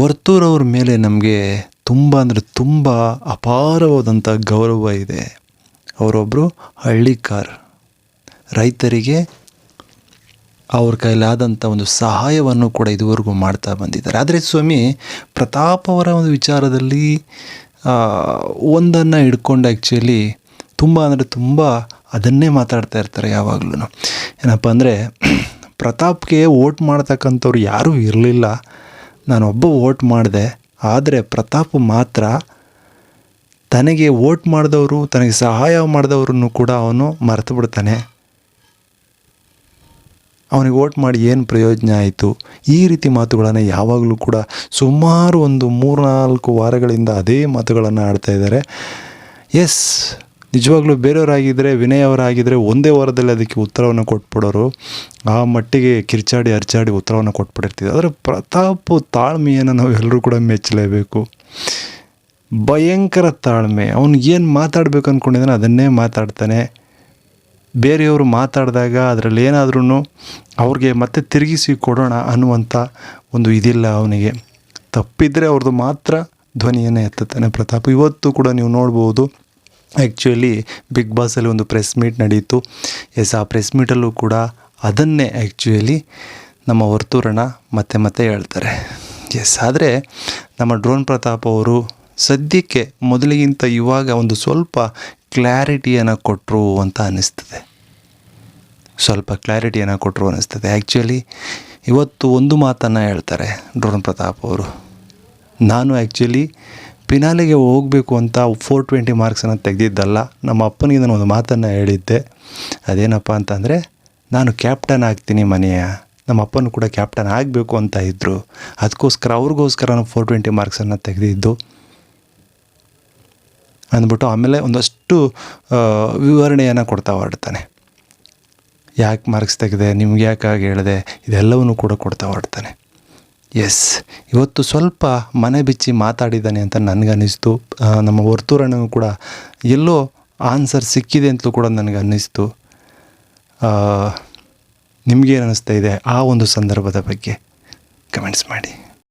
ವರ್ತೂರವ್ರ ಮೇಲೆ ನಮಗೆ ತುಂಬ ಅಂದರೆ ತುಂಬ ಅಪಾರವಾದಂಥ ಗೌರವ ಇದೆ. ಅವರೊಬ್ಬರು ಹಳ್ಳಿಕಾರ್. ರೈತರಿಗೆ ಅವ್ರ ಕೈಲಾದಂಥ ಒಂದು ಸಹಾಯವನ್ನು ಕೂಡ ಇದುವರೆಗೂ ಮಾಡ್ತಾ ಬಂದಿದ್ದಾರೆ. ಆದರೆ ಸ್ವಾಮಿ, ಪ್ರತಾಪ್ ಅವರ ಒಂದು ವಿಚಾರದಲ್ಲಿ ಒಂದನ್ನು ಹಿಡ್ಕೊಂಡು ಆ್ಯಕ್ಚುಲಿ ತುಂಬ ಅಂದರೆ ತುಂಬ ಅದನ್ನೇ ಮಾತಾಡ್ತಾ ಇರ್ತಾರೆ ಯಾವಾಗಲೂ ಏನಪ್ಪ ಅಂದರೆ, ಪ್ರತಾಪ್ಗೆ ವೋಟ್ ಮಾಡ್ತಕ್ಕಂಥವ್ರು ಯಾರೂ ಇರಲಿಲ್ಲ. ನಾನೊಬ್ಬ ವೋಟ್ ಮಾಡಿದೆ, ಆದರೆ ಪ್ರತಾಪ್ ಮಾತ್ರ ತನಗೆ ವೋಟ್ ಮಾಡಿದವರು, ತನಗೆ ಸಹಾಯ ಮಾಡಿದವ್ರನ್ನು ಕೂಡ ಅವನು ಮರೆತು ಬಿಡ್ತಾನೆ. ಅವನಿಗೆ ವೋಟ್ ಮಾಡಿ ಏನು ಪ್ರಯೋಜನ ಆಯಿತು? ಈ ರೀತಿ ಮಾತುಗಳನ್ನು ಯಾವಾಗಲೂ ಕೂಡ ಸುಮಾರು ಒಂದು ಮೂರ್ನಾಲ್ಕು ವಾರಗಳಿಂದ ಅದೇ ಮಾತುಗಳನ್ನು ಆಡ್ತಾ ಇದ್ದಾರೆ. ಎಸ್ ನಿಜವಾಗ್ಲೂ ಬೇರೆಯವರಾಗಿದ್ದರೆ ವಿನಯ್ ಅವರಾಗಿದ್ದರೆ ಒಂದೇ ವಾರದಲ್ಲಿ ಅದಕ್ಕೆ ಉತ್ತರವನ್ನು ಕೊಟ್ಬಿಡೋರು. ಆ ಮಟ್ಟಿಗೆ ಕಿರ್ಚಾಡಿ ಅರ್ಚಾಡಿ ಉತ್ತರವನ್ನು ಕೊಟ್ಬಿಟ್ಟಿರ್ತೀವಿ. ಆದರೆ ಪ್ರತಾಪ್ ತಾಳ್ಮೆಯನ್ನು ನಾವು ಎಲ್ಲರೂ ಕೂಡ ಮೆಚ್ಚಲೇಬೇಕು. ಭಯಂಕರ ತಾಳ್ಮೆ. ಅವ್ನಿಗೆ ಏನು ಮಾತಾಡಬೇಕು ಅಂದ್ಕೊಂಡಿದ್ದಾನೆ ಅದನ್ನೇ ಮಾತಾಡ್ತಾನೆ. ಬೇರೆಯವರು ಮಾತಾಡಿದಾಗ ಅದರಲ್ಲಿ ಏನಾದ್ರೂ ಅವ್ರಿಗೆ ಮತ್ತೆ ತಿರುಗಿಸಿ ಕೊಡೋಣ ಅನ್ನುವಂಥ ಒಂದು ಇದಿಲ್ಲ ಅವನಿಗೆ. ತಪ್ಪಿದರೆ ಅವ್ರದ್ದು ಮಾತ್ರ ಧ್ವನಿಯನ್ನು ಎತ್ತುತ್ತಾನೆ ಪ್ರತಾಪ್. ಇವತ್ತು ಕೂಡ ನೀವು ನೋಡ್ಬೋದು ಆ್ಯಕ್ಚುಲಿ ಬಿಗ್ ಬಾಸಲ್ಲಿ ಒಂದು ಪ್ರೆಸ್ ಮೀಟ್ ನಡೆಯಿತು ಎಸ್ ಆ ಪ್ರೆಸ್ ಮೀಟಲ್ಲೂ ಕೂಡ ಅದನ್ನೇ ಆ್ಯಕ್ಚುಲಿ ನಮ್ಮ ವರ್ತೂರಣ ಮತ್ತೆ ಮತ್ತೆ ಹೇಳ್ತಾರೆ. ಎಸ್ ಆದರೆ ನಮ್ಮ ಡ್ರೋನ್ ಪ್ರತಾಪ್ ಅವರು ಸದ್ಯಕ್ಕೆ ಮೊದಲಿಗಿಂತ ಇವಾಗ ಒಂದು ಸ್ವಲ್ಪ ಕ್ಲ್ಯಾರಿಟಿಯನ್ನು ಕೊಟ್ಟರು ಅಂತ ಅನ್ನಿಸ್ತದೆ. ಸ್ವಲ್ಪ ಕ್ಲ್ಯಾರಿಟಿಯನ್ನು ಕೊಟ್ಟರು ಅನ್ನಿಸ್ತದೆ. ಆ್ಯಕ್ಚುಲಿ ಇವತ್ತು ಒಂದು ಮಾತನ್ನು ಹೇಳ್ತಾರೆ ಡ್ರೋನ್ ಪ್ರತಾಪ್ ಅವರು. ನಾನು ಆ್ಯಕ್ಚುಲಿ ಪಿನಾಲಿಗೆ ಹೋಗಬೇಕು ಅಂತ ಫೋರ್ ಟ್ವೆಂಟಿ ಮಾರ್ಕ್ಸನ್ನು ತೆಗೆದಿದ್ದಲ್ಲ, ನಮ್ಮ ಅಪ್ಪನಿಗೆ ನಾನು ಒಂದು ಮಾತನ್ನು ಹೇಳಿದ್ದೆ. ಅದೇನಪ್ಪ ಅಂತಂದರೆ, ನಾನು ಕ್ಯಾಪ್ಟನ್ ಆಗ್ತೀನಿ ಮನೆಯ. ನಮ್ಮ ಅಪ್ಪನೂ ಕೂಡ ಕ್ಯಾಪ್ಟನ್ ಆಗಬೇಕು ಅಂತ ಇದ್ದರು ಅದಕ್ಕೋಸ್ಕರ ಅವ್ರಿಗೋಸ್ಕರ ನಾನು ಫೋರ್ ಟ್ವೆಂಟಿ ಮಾರ್ಕ್ಸನ್ನು ತೆಗೆದಿದ್ದು. ಅಂದ್ಬಿಟ್ಟು ಆಮೇಲೆ ಒಂದಷ್ಟು ವಿವರಣೆಯನ್ನು ಕೊಡ್ತಾ ಹೊರಡ್ತಾನೆ. ಯಾಕೆ ಮಾರ್ಕ್ಸ್ ತೆಗೆದೆ? ನಿಮ್ಗೆ ಯಾಕಾಗಿ ಹೇಳಿದೆ? ಇದೆಲ್ಲವನ್ನೂ ಕೂಡ ಕೊಡ್ತಾ ಹೊರಡ್ತಾನೆ. ಎಸ್ ಇವತ್ತು ಸ್ವಲ್ಪ ಮನೆ ಬಿಚ್ಚಿ ಮಾತಾಡಿದ್ದಾನೆ ಅಂತ ನನಗನ್ನಿಸ್ತು. ನಮ್ಮ ವರ್ತೂರಣ್ಣಗೂ ಕೂಡ ಎಲ್ಲೋ ಆನ್ಸರ್ ಸಿಕ್ಕಿದೆ ಅಂತಲೂ ಕೂಡ ನನಗೆ ಅನ್ನಿಸ್ತು ನಿಮಗೇನು ಅನ್ನಿಸ್ತಾ ಇದೆ ಆ ಒಂದು ಸಂದರ್ಭದ ಬಗ್ಗೆ? ಕಮೆಂಟ್ಸ್ ಮಾಡಿ.